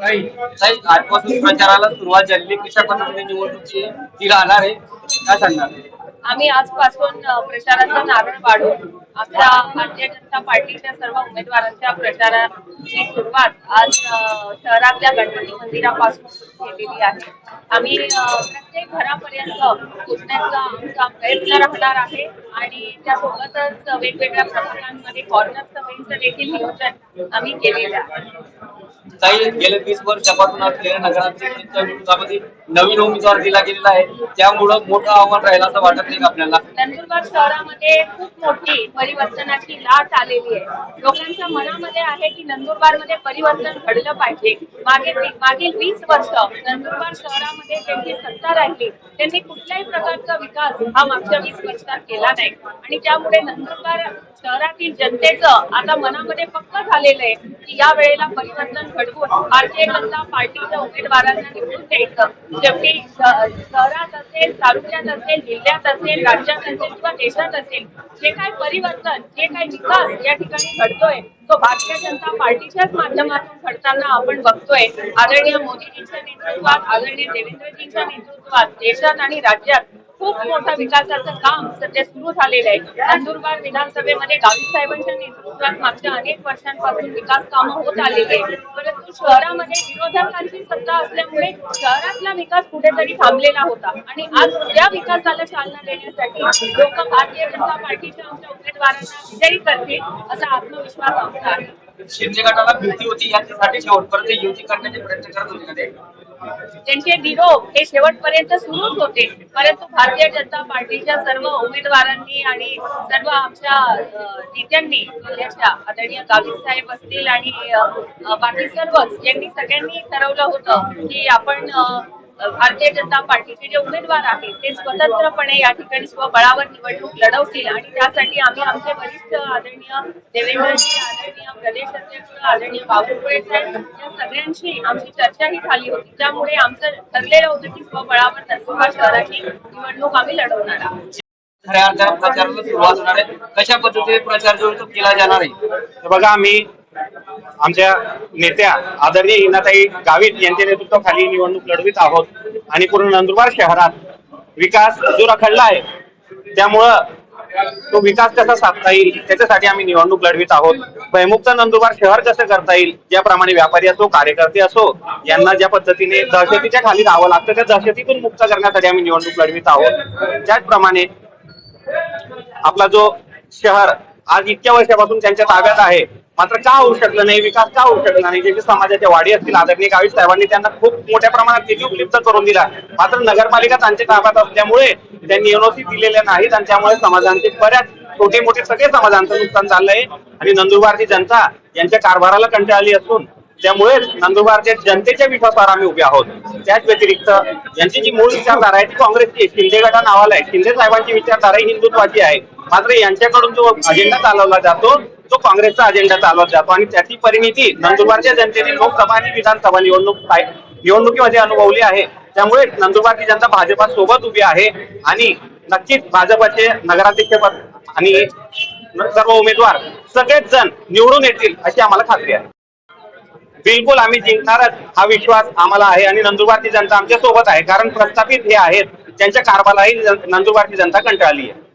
ताई आजपासून प्रचाराला सुरुवात झालेली. कशा पद्धतीने निवडणुकीची ती राहणार आहे? काय सांगणार? आम्ही आजपासून अ, प्रचाराचा नारळ वाढून आपल्या भारतीय जनता पार्टीच्या सर्व उमेदवारांच्या प्रचाराची सुरुवात आज शहरातल्या गणपती मंदिरापासून सुरू केलेली आहे. आम्ही प्रत्येक घरापर्यंत पोचण्याचा आमचा प्रयत्न राहणार आहे आणि त्यासोबतच वेगवेगळ्या प्रकरणांमध्ये कॉर्नर सभेचं देखील नियोजन आम्ही केलेलं आहे. काही गेल्या वीस वर्षापासून असलेल्या नगराध्यक्षांच्या विरोधामध्ये नवीन उमेदवार दिला गेलेला आहे. त्यामुळं मोठं आव्हान राहिलं असं वाटत नाही का आपल्याला? नंदुरबार शहरामध्ये खूप मोठी परिवर्तनाची लाट आलेली आहे. लोकांच्या मनामध्ये आहे की नंदुरबारमध्ये परिवर्तन घडलं पाहिजे. मागे मागील वीस वर्ष नंदुरबार शहरामध्ये ज्यांची सत्ता राहिली त्यांनी कुठल्याही प्रकारचा विकास हा मागच्या वीस वर्षात केला नाही. आणि त्यामुळे नंदुरबार शहरातील जनतेचं आता मनामध्ये पक्क झालेलं आहे की या वेळेला परिवर्तन घडवून भारतीय जनता पार्टीच्या उमेदवारांना निवडून द्यायचं. शेवटी शहरात असेल तालुक्यात असेल जिल्ह्यात असेल राज्यात असेल किंवा देशात असेल जे काय परिवर्तन जे काय विकास या ठिकाणी घडतोय तो भारतीय जनता पार्टीच्याच माध्यमातून घडताना आपण बघतोय. आदरणीय मोदीजींच्या नेतृत्वात आदरणीय देवेंद्रजींच्या नेतृत्वात देशात आणि राज्यात खूप मोठं विकासाचं काम सध्या सुरू झालेलं आहे. नंदुरबार विधानसभेमध्ये गावी साहेबांच्या नेतृत्वात मागच्या अनेक वर्षांपासून विकास कामं होत आलेली आहे परंतु शहरामध्ये विरोधकांची सत्ता असल्यामुळे शहरातला विकास कुठेतरी थांबलेला होता. आणि आज त्या विकासाला चालना देण्यासाठी. लोक भारतीय जनता पार्टीच्या आमच्या उमेदवारांना विजयी करतील असा आत्मविश्वास आमचा आहे. शिंदे गटाला भीती होती याच्यासाठी शेवटपर्यंत युती करण्याचे प्रयत्न करत होते त्यांचे निरोप हे शेवटपर्यंत सुरूच होते. परंतु भारतीय जनता पार्टीच्या सर्व उमेदवारांनी आणि सर्व आमच्या नेत्यांनी जिल्ह्याच्या आदरणीय गावित साहेब असतील आणि बाकी सर्वच यांनी सगळ्यांनी ठरवलं होतं की आपण भारतीय जनता पार्टीचे जे उमेदवार आहेत ते स्वतंत्रपणे या ठिकाणी स्वबळावर निवडणूक लढवतील आणि त्यासाठी आम्ही आमचे वरिष्ठ आदरणीय देवेंद्रजी आदरणीय प्रदेश अध्यक्ष आदरणीय बावनकुळे साहेब या सगळ्यांशी आमची चर्चाही झाली होती. त्यामुळे आमचं ठरलेलं होतं की स्वबळावर नंदुरबार शहराची निवडणूक आम्ही लढवणार आहोत. खऱ्या अर्थानं प्रचाराला सुरुवात होणार आहे. कशा पद्धतीने प्रचार जो केला जाणार आहे? बघा आम्ही आमच्या नेत्या आदरणीय हिनाताई गावित यांच्या नेतृत्वाखाली निवडणूक लढवित आहोत. आणि पूर्ण नंदुरबार शहरात विकास जो रखडला आहे त्यामुळं तो विकास कसा साधता येईल त्याच्यासाठी आम्ही निवडणूक लढवित आहोत. भयमुक्त नंदुरबार शहर कसं करता येईल ज्याप्रमाणे व्यापारी असो कार्यकर्ते असो यांना ज्या पद्धतीने दहशतीच्या खाली राहावं लागतं त्या दहशतीतून मुक्त करण्यासाठी आम्ही निवडणूक लढवित आहोत. त्याचप्रमाणे आपला जो शहर आज इतक्या वर्षापासून त्यांच्या ताब्यात आहे मात्र का होऊ शकलं नाही? विकास का होऊ शकला नाही? जे जे समाजाच्या वाढी असतील आदरणीय गावी साहेबांनी त्यांना खूप मोठ्या प्रमाणात निधी उपलब्ध करून दिला. मात्र नगरपालिका त्यांच्या ताब्यात असल्यामुळे त्यांनी एनओसी दिलेल्या नाहीत आणि त्यामुळे समाजांचे बऱ्याच छोटे मोठे सगळे समाजांचं नुकसान झालंय. आणि नंदुरबारची जनता यांच्या कारभाराला कंटाळली असून त्यामुळे नंदुरबारच्या जनतेच्या विश्वासावर आम्ही उभे आहोत. त्याच व्यतिरिक्त यांची जी मूळ विचारधारा आहे ती काँग्रेसची आहे. शिंदे गटा नावाला आहे. शिंदे साहेबांची विचारधारा ही हिंदुत्वाची आहे. मात्र यांच्याकडून जो अजेंडा चालवला जातो तो काँग्रेसचा अजेंडा चालवत जातो आणि त्याची परिणिती नंदुरबारच्या जनतेने लोकसभा आणि विधानसभा निवडणूक निवडणुकीमध्ये अनुभवली आहे. त्यामुळे नंदुरबारची जनता भाजपा सोबत उभी आहे. आणि नक्कीच भाजपचे नगराध्यक्ष पद आणि सर्व उमेदवार सगळेच जण निवडून येतील अशी आम्हाला खात्री आहे. बिलकुल आम्ही जिंकणारच हा विश्वास आम्हाला आहे. आणि नंदुरबारची जनता आमच्यासोबत आहे. कारण प्रस्थापित हे आहेत. त्यांच्या कारभारालाही नंदुरबारची जनता कंटाळली आहे.